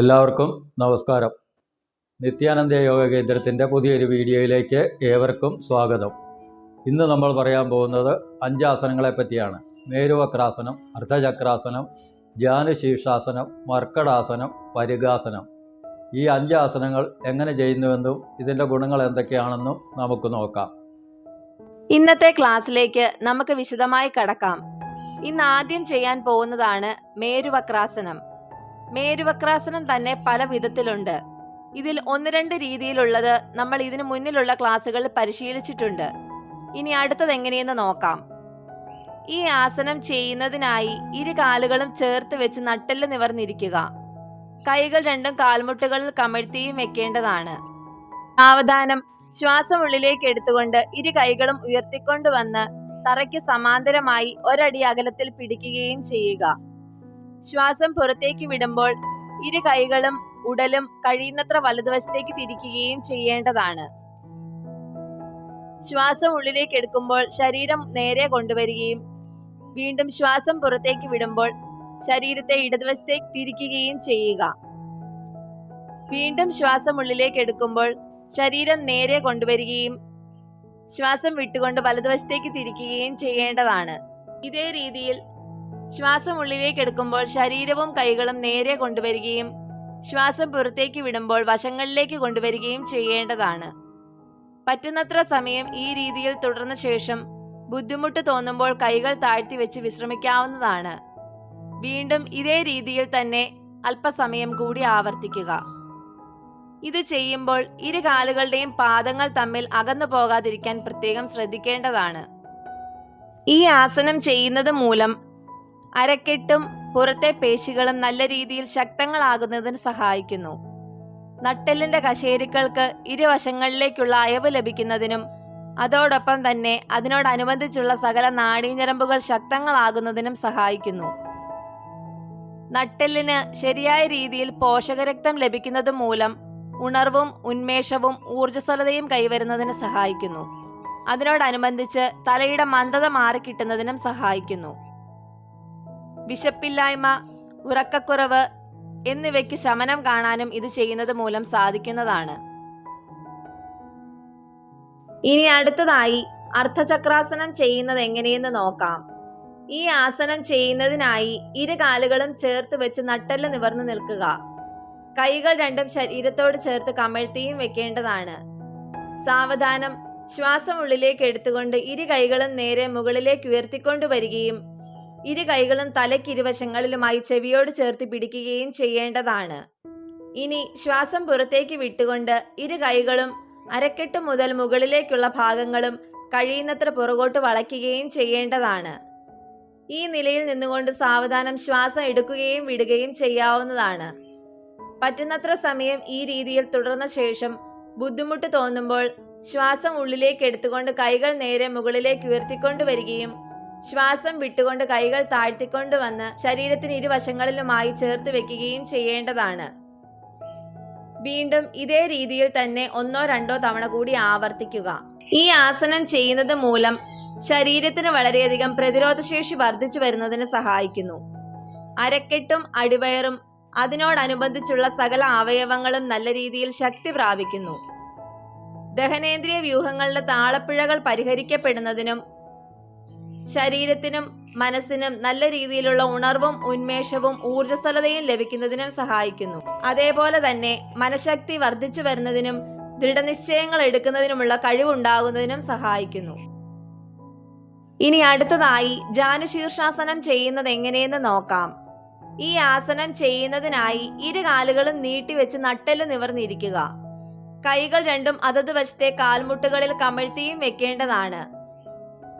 എല്ലാവർക്കും നമസ്കാരം. നിത്യാനന്ദ യോഗ കേന്ദ്രത്തിന്റെ പുതിയൊരു വീഡിയോയിലേക്ക് ഏവർക്കും സ്വാഗതം. ഇന്ന് നമ്മൾ പറയാൻ പോകുന്നത് അഞ്ച് ആസനങ്ങളെ പറ്റിയാണ്. മേരുവക്രാസനം അർദ്ധചക്രാസനം ധ്യാനശീർഷാസനം മർക്കടാസനം പരിഗാസനം. ഈ അഞ്ച് ആസനങ്ങൾ എങ്ങനെ ചെയ്യുന്നുവെന്നും ഇതിന്റെ ഗുണങ്ങൾ എന്തൊക്കെയാണെന്നും നമുക്ക് നോക്കാം. ഇന്നത്തെ ക്ലാസ്സിലേക്ക് നമുക്ക് വിശദമായി കടക്കാം. ഇന്ന് ആദ്യം ചെയ്യാൻ പോകുന്നതാണ് മേരുവക്രാസനം. മേരുവക്രാസനം തന്നെ പല വിധത്തിലുണ്ട്. ഇതിൽ ഒന്ന് രണ്ട് രീതിയിലുള്ളത് നമ്മൾ ഇതിനു മുന്നിലുള്ള ക്ലാസ്സുകളിൽ പരിശീലിച്ചിട്ടുണ്ട്. ഇനി അടുത്തത് എങ്ങനെയെന്ന് നോക്കാം. ഈ ആസനം ചെയ്യുന്നതിനായി ഇരു കാലുകളും ചേർത്ത് വെച്ച് നട്ടെല്ല് നിവർന്നിരിക്കുക. കൈകൾ രണ്ടും കാൽമുട്ടുകളിൽ കമഴ്ത്തിയും വെക്കേണ്ടതാണ്. സാവധാനം ശ്വാസം ഉള്ളിലേക്ക് എടുത്തുകൊണ്ട് ഇരു കൈകളും ഉയർത്തിക്കൊണ്ടുവന്ന് തറയ്ക്ക് സമാന്തരമായി ഒരടി അകലത്തിൽ പിടിക്കുകയും ചെയ്യുക. ശ്വാസം പുറത്തേക്ക് വിടുമ്പോൾ ഇരു കൈകളും ഉടലും കഴിയുന്നത്ര വലതുവശത്തേക്ക് തിരിക്കുകയും ചെയ്യേണ്ടതാണ്. ശ്വാസം ഉള്ളിലേക്ക് എടുക്കുമ്പോൾ ശരീരം നേരെ കൊണ്ടുവരികയും വീണ്ടും ശ്വാസം പുറത്തേക്ക് വിടുമ്പോൾ ശരീരത്തെ ഇടതുവശത്തേക്ക് തിരിക്കുകയും ചെയ്യുക. വീണ്ടും ശ്വാസം ഉള്ളിലേക്ക് എടുക്കുമ്പോൾ ശരീരം നേരെ കൊണ്ടുവരികയും ശ്വാസം വിട്ടുകൊണ്ട് വലതുവശത്തേക്ക് തിരിക്കുകയും ചെയ്യേണ്ടതാണ്. ഇതേ രീതിയിൽ ശ്വാസം ഉള്ളിലേക്ക് എടുക്കുമ്പോൾ ശരീരവും കൈകളും നേരെ കൊണ്ടുവരികയും ശ്വാസം പുറത്തേക്ക് വിടുമ്പോൾ വശങ്ങളിലേക്ക് കൊണ്ടുവരികയും ചെയ്യേണ്ടതാണ്. പറ്റുന്നത്ര സമയം ഈ രീതിയിൽ തുടർന്ന ശേഷം ബുദ്ധിമുട്ട് തോന്നുമ്പോൾ കൈകൾ താഴ്ത്തി വെച്ച് വിശ്രമിക്കാവുന്നതാണ്. വീണ്ടും ഇതേ രീതിയിൽ തന്നെ അല്പസമയം കൂടി ആവർത്തിക്കുക. ഇത് ചെയ്യുമ്പോൾ ഇരു കാലുകളുടെയും പാദങ്ങൾ തമ്മിൽ അകന്നു പോകാതിരിക്കാൻ പ്രത്യേകം ശ്രദ്ധിക്കേണ്ടതാണ്. ഈ ആസനം ചെയ്യുന്നത് മൂലം അരക്കെട്ടും പുറത്തെ പേശികളും നല്ല രീതിയിൽ ശക്തങ്ങളാകുന്നതിന് സഹായിക്കുന്നു. നട്ടെല്ലിന്റെ കശേരുക്കൾക്ക് ഇരുവശങ്ങളിലേക്കുള്ള അയവ് ലഭിക്കുന്നതിനും അതോടൊപ്പം തന്നെ അതിനോടനുബന്ധിച്ചുള്ള സകല നാഡീഞരമ്പുകൾ ശക്തങ്ങളാകുന്നതിനും സഹായിക്കുന്നു. നട്ടെല്ലിന് ശരിയായ രീതിയിൽ പോഷകരക്തം ലഭിക്കുന്നത് മൂലം ഉണർവും ഉന്മേഷവും ഊർജസ്വലതയും കൈവരുന്നതിന് സഹായിക്കുന്നു. അതിനോടനുബന്ധിച്ച് തലയുടെ മന്ദത മാറിക്കിട്ടുന്നതിനും സഹായിക്കുന്നു. വിശപ്പില്ലായ്മ ഉറക്കക്കുറവ് എന്നിവയ്ക്ക് ശമനം കാണാനും ഇത് ചെയ്യുന്നത് മൂലം സാധിക്കുന്നതാണ്. ഇനി അടുത്തതായി അർദ്ധചക്രാസനം ചെയ്യുന്നത് എങ്ങനെയെന്ന് നോക്കാം. ഈ ആസനം ചെയ്യുന്നതിനായി ഇരു കാലുകളും ചേർത്ത് വെച്ച് നട്ടെല്ല് നിവർന്നു നിൽക്കുക. കൈകൾ രണ്ടും ശരീരത്തോട് ചേർത്ത് കമഴ്ത്തിയും വെക്കേണ്ടതാണ്. സാവധാനം. ശ്വാസം ഉള്ളിലേക്ക് എടുത്തുകൊണ്ട് ഇരു കൈകളും നേരെ മുകളിലേക്ക് ഉയർത്തിക്കൊണ്ടു വരികയും ഇരു കൈകളും തലയ്ക്കിരുവശങ്ങളിലുമായി ചെവിയോട് ചേർത്ത് പിടിക്കുകയും ചെയ്യേണ്ടതാണ്. ഇനി ശ്വാസം പുറത്തേക്ക് വിട്ടുകൊണ്ട് ഇരു കൈകളും അരക്കെട്ട് മുതൽ മുകളിലേക്കുള്ള ഭാഗങ്ങളും കഴിയുന്നത്ര പുറകോട്ട് വളയ്ക്കുകയും ചെയ്യേണ്ടതാണ്. ഈ നിലയിൽ നിന്നുകൊണ്ട് സാവധാനം ശ്വാസം എടുക്കുകയും വിടുകയും ചെയ്യാവുന്നതാണ്. പറ്റുന്നത്ര സമയം ഈ രീതിയിൽ തുടർന്ന ശേഷം ബുദ്ധിമുട്ട് തോന്നുമ്പോൾ ശ്വാസം ഉള്ളിലേക്ക് എടുത്തുകൊണ്ട് കൈകൾ നേരെ മുകളിലേക്ക് ഉയർത്തിക്കൊണ്ട് വരികയും ശ്വാസം വിട്ടുകൊണ്ട് കൈകൾ താഴ്ത്തിക്കൊണ്ട് വന്ന് ശരീരത്തിന് ഇരുവശങ്ങളിലുമായി ചേർത്ത് വെക്കുകയും ചെയ്യേണ്ടതാണ്. വീണ്ടും ഇതേ രീതിയിൽ തന്നെ ഒന്നോ രണ്ടോ തവണ കൂടി ആവർത്തിക്കുക. ഈ ആസനം ചെയ്യുന്നത് മൂലം ശരീരത്തിന് വളരെയധികം പ്രതിരോധശേഷി വർദ്ധിച്ചു വരുന്നതിന് സഹായിക്കുന്നു. അരക്കെട്ടും അടിവയറും അതിനോടനുബന്ധിച്ചുള്ള സകല അവയവങ്ങളും നല്ല രീതിയിൽ ശക്തി പ്രാപിക്കുന്നു. ദഹനേന്ദ്രിയ വ്യൂഹങ്ങളുടെ താളപ്പിഴകൾ പരിഹരിക്കപ്പെടുന്നതിനും ശരീരത്തിനും മനസ്സിനും നല്ല രീതിയിലുള്ള ഉണർവും ഉന്മേഷവും ഊർജസ്വലതയും ലഭിക്കുന്നതിനും സഹായിക്കുന്നു. അതേപോലെ തന്നെ മനഃശക്തി വർദ്ധിച്ചു വരുന്നതിനും ദൃഢനിശ്ചയങ്ങൾ എടുക്കുന്നതിനുമുള്ള കഴിവുണ്ടാകുന്നതിനും സഹായിക്കുന്നു. ഇനി അടുത്തതായി ജാനുശീർഷാസനം ചെയ്യുന്നത് എങ്ങനെയെന്ന് നോക്കാം. ഈ ആസനം ചെയ്യുന്നതിനായി ഇരു കാലുകളും നീട്ടിവെച്ച് നട്ടെല്ല് നിവർന്നിരിക്കുക. കൈകൾ രണ്ടും അതത് വശത്തെ കാൽമുട്ടുകളിൽ കമഴ്ത്തിയും വെക്കേണ്ടതാണ്.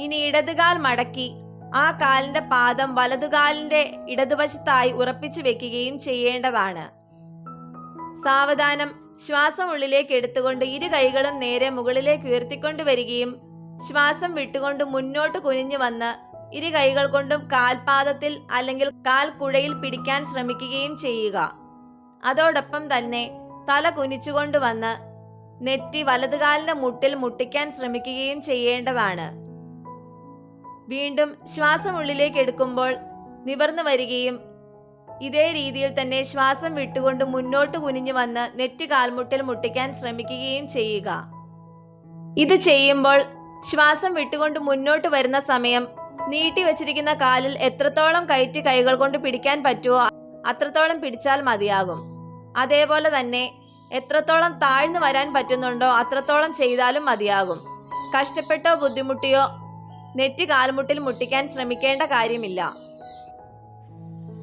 ഇനി ഇടതുകാൽ മടക്കി ആ കാലിന്റെ പാദം വലതുകാലിന്റെ ഇടതുവശത്തായി ഉറപ്പിച്ചു വെക്കുകയും ചെയ്യേണ്ടതാണ്. സാവധാനം ശ്വാസം ഉള്ളിലേക്ക് എടുത്തുകൊണ്ട് ഇരു കൈകളും നേരെ മുകളിലേക്ക് ഉയർത്തിക്കൊണ്ടു വരികയും ശ്വാസം വിട്ടുകൊണ്ട് മുന്നോട്ട് കുനിഞ്ഞു വന്ന് ഇരു കൈകൾ കൊണ്ടും കാൽപാദത്തിൽ അല്ലെങ്കിൽ കാൽ കുഴയിൽ പിടിക്കാൻ ശ്രമിക്കുകയും ചെയ്യുക. അതോടൊപ്പം തന്നെ തല കുനിച്ചുകൊണ്ട് വന്ന് നെറ്റി വലതുകാലിന്റെ മുട്ടിൽ മുട്ടിക്കാൻ ശ്രമിക്കുകയും ചെയ്യേണ്ടതാണ്. വീണ്ടും ശ്വാസം ഉള്ളിലേക്ക് എടുക്കുമ്പോൾ നിവർന്നു വരികയും ഇതേ രീതിയിൽ തന്നെ ശ്വാസം വിട്ടുകൊണ്ട് മുന്നോട്ട് കുനിഞ്ഞു വന്ന് നെറ്റ് കാൽമുട്ടിൽ മുട്ടിക്കാൻ ശ്രമിക്കുകയും ചെയ്യുക. ഇത് ചെയ്യുമ്പോൾ ശ്വാസം വിട്ടുകൊണ്ട് മുന്നോട്ട് വരുന്ന സമയം നീട്ടി വെച്ചിരിക്കുന്ന കാലിൽ എത്രത്തോളം കയറ്റി കൈകൾ കൊണ്ട് പിടിക്കാൻ പറ്റുമോ അത്രത്തോളം പിടിച്ചാൽ മതിയാകും. അതേപോലെ തന്നെ എത്രത്തോളം താഴ്ന്നു വരാൻ പറ്റുന്നുണ്ടോ അത്രത്തോളം ചെയ്താലും മതിയാകും. കഷ്ടപ്പെട്ടോ ബുദ്ധിമുട്ടിയോ നെറ്റ് കാൽമുട്ടിൽ മുട്ടിക്കാൻ ശ്രമിക്കേണ്ട കാര്യമില്ല.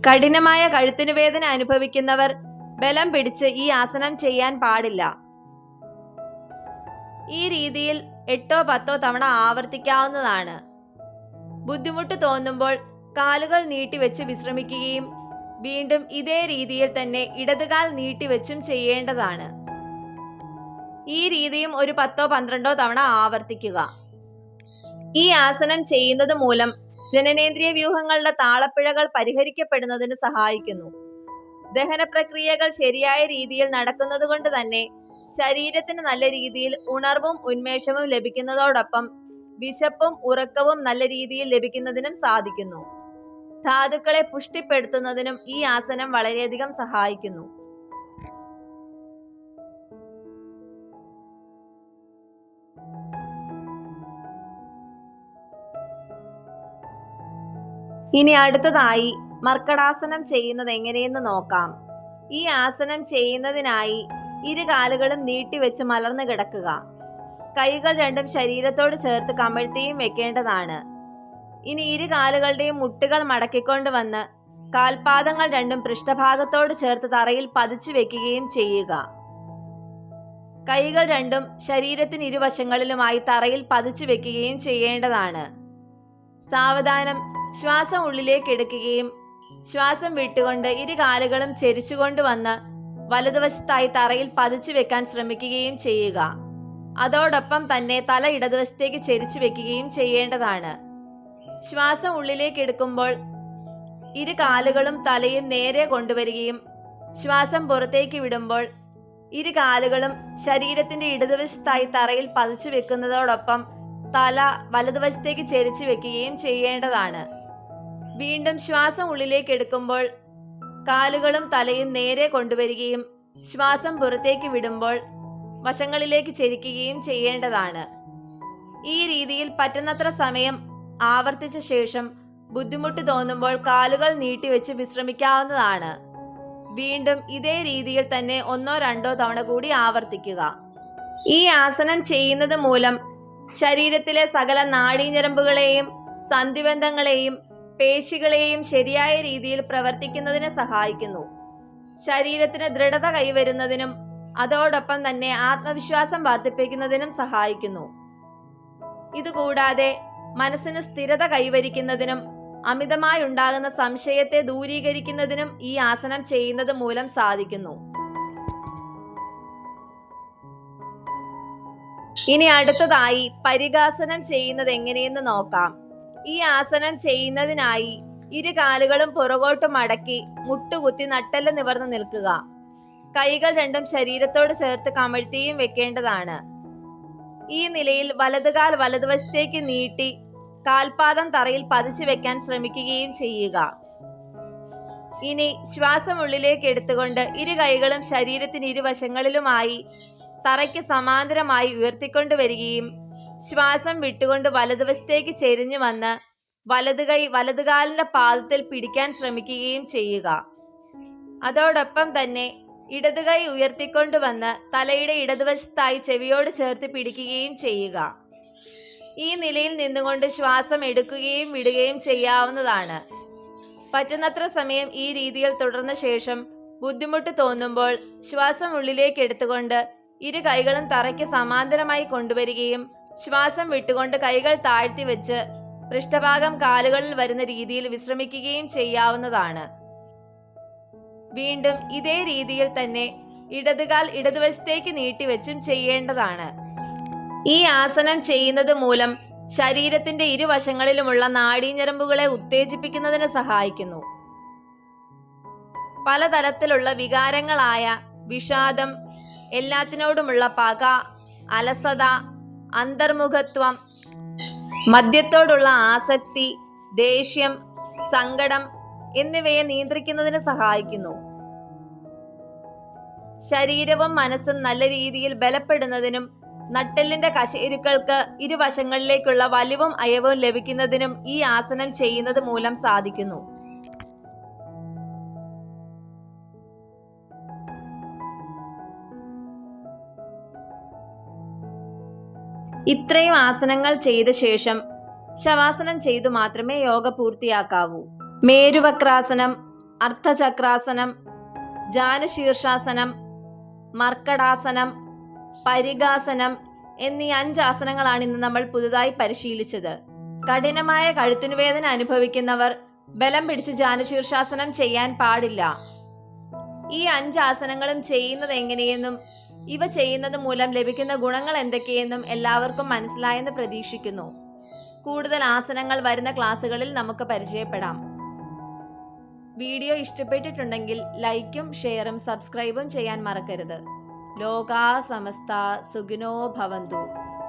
കഠിനമായ കഴുത്തിന് വേദന അനുഭവിക്കുന്നവർ ബലം പിടിച്ച് ഈ ആസനം ചെയ്യാൻ പാടില്ല. ഈ രീതിയിൽ എട്ടോ പത്തോ തവണ ആവർത്തിക്കാവുന്നതാണ്. ബുദ്ധിമുട്ട് തോന്നുമ്പോൾ കാലുകൾ നീട്ടിവെച്ച് വിശ്രമിക്കുകയും വീണ്ടും ഇതേ രീതിയിൽ തന്നെ ഇടതുകാൽ നീട്ടിവെച്ചും ചെയ്യേണ്ടതാണ്. ഈ രീതിയും ഒരു പത്തോ പന്ത്രണ്ടോ തവണ ആവർത്തിക്കുക. ഈ ആസനം ചെയ്യുന്നത് മൂലം ജനനേന്ദ്രിയ വ്യൂഹങ്ങളുടെ താളപ്പിഴകൾ പരിഹരിക്കപ്പെടുന്നതിന് സഹായിക്കുന്നു. ദഹന പ്രക്രിയകൾ ശരിയായ രീതിയിൽ നടക്കുന്നത് കൊണ്ട് തന്നെ ശരീരത്തിന് നല്ല രീതിയിൽ ഉണർവും ഉന്മേഷവും ലഭിക്കുന്നതോടൊപ്പം വിശപ്പും ഉറക്കവും നല്ല രീതിയിൽ ലഭിക്കുന്നതിനും സാധിക്കുന്നു. ധാതുക്കളെ പുഷ്ടിപ്പെടുത്തുന്നതിനും ഈ ആസനം വളരെയധികം സഹായിക്കുന്നു. ഇനി അടുത്തതായി മർക്കടാസനം ചെയ്യുന്നത് എങ്ങനെയെന്ന് നോക്കാം. ഈ ആസനം ചെയ്യുന്നതിനായി ഇരു കാലുകളും നീട്ടിവെച്ച് മലർന്നു കിടക്കുക. കൈകൾ രണ്ടും ശരീരത്തോട് ചേർത്ത് കമഴ്ത്തിയും വെക്കേണ്ടതാണ്. ഇനി ഇരു കാലുകളുടെയും മുട്ടുകൾ മടക്കിക്കൊണ്ട് വന്ന് കാൽപാദങ്ങൾ രണ്ടും പൃഷ്ഠഭാഗത്തോട് ചേർത്ത് തറയിൽ പതിച്ചു വെക്കുകയും ചെയ്യുക. കൈകൾ രണ്ടും ശരീരത്തിന് ഇരുവശങ്ങളിലുമായി തറയിൽ പതിച്ചു വെക്കുകയും ചെയ്യേണ്ടതാണ്. സാവധാനം ശ്വാസം ഉള്ളിലേക്ക് എടുക്കുകയും ശ്വാസം വിട്ടുകൊണ്ട് ഇരു കാലുകളും ചെരിച്ചുകൊണ്ട് വന്ന് വലതുവശത്തായി തറയിൽ പതിച്ചു വെക്കാൻ ശ്രമിക്കുകയും ചെയ്യുക. അതോടൊപ്പം തന്നെ തല ഇടതുവശത്തേക്ക് ചെരിച്ചു വെക്കുകയും ചെയ്യേണ്ടതാണ്. ശ്വാസം ഉള്ളിലേക്ക് എടുക്കുമ്പോൾ ഇരു കാലുകളും തലയും നേരെ കൊണ്ടുവരികയും ശ്വാസം പുറത്തേക്ക് വിടുമ്പോൾ ഇരു കാലുകളും ശരീരത്തിന്റെ ഇടതുവശത്തായി തറയിൽ പതിച്ചു വെക്കുന്നതോടൊപ്പം തല വലതുവശത്തേക്ക് ചെരിച്ചു വെക്കുകയും ചെയ്യേണ്ടതാണ്. വീണ്ടും ശ്വാസം ഉള്ളിലേക്ക് എടുക്കുമ്പോൾ കാലുകളും തലയും നേരെ കൊണ്ടുവരികയും ശ്വാസം പുറത്തേക്ക് വിടുമ്പോൾ വശങ്ങളിലേക്ക് ചെരിക്കുകയും ചെയ്യേണ്ടതാണ്. ഈ രീതിയിൽ പറ്റുന്നത്ര സമയം ആവർത്തിച്ച ശേഷം ബുദ്ധിമുട്ട് തോന്നുമ്പോൾ കാലുകൾ നീട്ടിവെച്ച് വിശ്രമിക്കാവുന്നതാണ്. വീണ്ടും ഇതേ രീതിയിൽ തന്നെ ഒന്നോ രണ്ടോ തവണ കൂടി ആവർത്തിക്കുക. ഈ ആസനം ചെയ്യുന്നത് മൂലം ശരീരത്തിലെ സകല നാഡീഞ്ഞരമ്പുകളെയും സന്ധിബന്ധങ്ങളെയും പേശികളെയും ശരിയായ രീതിയിൽ പ്രവർത്തിക്കുന്നതിന് സഹായിക്കുന്നു. ശരീരത്തിന് ദൃഢത കൈവരുന്നതിനും അതോടൊപ്പം തന്നെ ആത്മവിശ്വാസം വർദ്ധിപ്പിക്കുന്നതിനും സഹായിക്കുന്നു. ഇതുകൂടാതെ മനസ്സിന് സ്ഥിരത കൈവരിക്കുന്നതിനും അമിതമായി ഉണ്ടാകുന്ന സംശയത്തെ ദൂരീകരിക്കുന്നതിനും ഈ ആസനം ചെയ്യുന്നത് മൂലം സാധിക്കുന്നു. ഇനി അടുത്തതായി പരികാസനം ചെയ്യുന്നത് എങ്ങനെയെന്ന് നോക്കാം. ഈ ആസനം ചെയ്യുന്നതിനായി ഇരു കാലുകളും പുറകോട്ട് മടക്കി മുട്ടുകുത്തി നട്ടെല്ല് നിവർന്ന് നിൽക്കുക. കൈകൾ രണ്ടും ശരീരത്തോട് ചേർത്ത് കമഴ്ത്തിയും വെക്കേണ്ടതാണ്. ഈ നിലയിൽ വലതുകാൽ വലതുവശത്തേക്ക് നീട്ടി കാൽപാദം തറയിൽ പതിച്ചു വെക്കാൻ ശ്രമിക്കുകയും ചെയ്യുക. ഇനി ശ്വാസം ഉള്ളിലേക്ക് എടുത്തുകൊണ്ട് ഇരു കൈകളും ശരീരത്തിന് ഇരുവശങ്ങളിലുമായി തറയ്ക്ക് സമാന്തരമായി ഉയർത്തിക്കൊണ്ട് വരികയും ശ്വാസം വിട്ടുകൊണ്ട് വലതുവശത്തേക്ക് ചെരിഞ്ഞു വന്ന് വലതുകൈ വലതുകാലിന്റെ പാദത്തിൽ പിടിക്കാൻ ശ്രമിക്കുകയും ചെയ്യുക. അതോടൊപ്പം തന്നെ ഇടതു കൈ ഉയർത്തിക്കൊണ്ടുവന്ന് തലയുടെ ഇടതുവശത്തായി ചെവിയോട് ചേർത്ത് പിടിക്കുകയും ചെയ്യുക. ഈ നിലയിൽ നിന്നുകൊണ്ട് ശ്വാസം എടുക്കുകയും വിടുകയും ചെയ്യാവുന്നതാണ്. പറ്റുന്നത്ര സമയം ഈ രീതിയിൽ തുടർന്ന ശേഷം ബുദ്ധിമുട്ട് തോന്നുമ്പോൾ ശ്വാസം ഉള്ളിലേക്ക് എടുത്തുകൊണ്ട് ഇരു കൈകളും തറയ്ക്ക് സമാന്തരമായി കൊണ്ടുവരികയും ശ്വാസം വിട്ടുകൊണ്ട് കൈകൾ താഴ്ത്തി വെച്ച് പൃഷ്ഠഭാഗം കാലുകളിൽ വരുന്ന രീതിയിൽ വിശ്രമിക്കുകയും ചെയ്യാവുന്നതാണ്. വീണ്ടും ഇതേ രീതിയിൽ തന്നെ ഇടതുകാൽ ഇടതുവശത്തേക്ക് നീട്ടിവെച്ചും ചെയ്യേണ്ടതാണ്. ഈ ആസനം ചെയ്യുന്നത് മൂലം ശരീരത്തിന്റെ ഇരുവശങ്ങളിലുമുള്ള നാഡീഞ്ഞരമ്പുകളെ ഉത്തേജിപ്പിക്കുന്നതിന് സഹായിക്കുന്നു. പലതരത്തിലുള്ള വികാരങ്ങളായ വിഷാദം എല്ലാത്തിനോടുമുള്ള പക അലസത അന്തർമുഖത്വം മദ്യത്തോടുള്ള ആസക്തി ദേഷ്യം സങ്കടം എന്നിവയെ നിയന്ത്രിക്കുന്നതിന് സഹായിക്കുന്നു. ശരീരവും മനസ്സും നല്ല രീതിയിൽ ബലപ്പെടുന്നതിനും നട്ടെല്ലിന്റെ കശേരുക്കൾക്ക് ഇരുവശങ്ങളിലേക്കുള്ള വലിവും അയവും ലഭിക്കുന്നതിനും ഈ ആസനം ചെയ്യുന്നത് മൂലം സാധിക്കുന്നു. ഇത്രയും ആസനങ്ങൾ ചെയ്ത ശേഷം ശവാസനം ചെയ്തു മാത്രമേ യോഗ പൂർത്തിയാക്കാവൂ. മേരുവക്രാസനം അർദ്ധചക്രാസനം ജാനുശീർഷാസനം മർക്കടാസനം പരിഗാസനം എന്നീ അഞ്ച് ആസനങ്ങളാണ് ഇന്ന് നമ്മൾ പുതുതായി പരിശീലിച്ചത്. കഠിനമായ കഴുത്തിനു വേദന അനുഭവിക്കുന്നവർ ബലം പിടിച്ച് ജാനുശീർഷാസനം ചെയ്യാൻ പാടില്ല. ഈ അഞ്ച് ആസനങ്ങളും ചെയ്യുന്നത് എങ്ങനെയെന്നും ഇവ ചെയ്യുന്നത് മൂലം ലഭിക്കുന്ന ഗുണങ്ങൾ എന്തൊക്കെയെന്നും എല്ലാവർക്കും മനസ്സിലായെന്ന് പ്രതീക്ഷിക്കുന്നു. കൂടുതൽ ആസനങ്ങൾ വരുന്ന ക്ലാസ്സുകളിൽ നമുക്ക് പരിചയപ്പെടാം. വീഡിയോ ഇഷ്ടപ്പെട്ടിട്ടുണ്ടെങ്കിൽ ലൈക്കും ഷെയറും സബ്സ്ക്രൈബും ചെയ്യാൻ മറക്കരുത്. ലോകാ സമസ്ത സുഖിനോ ഭവന്തു.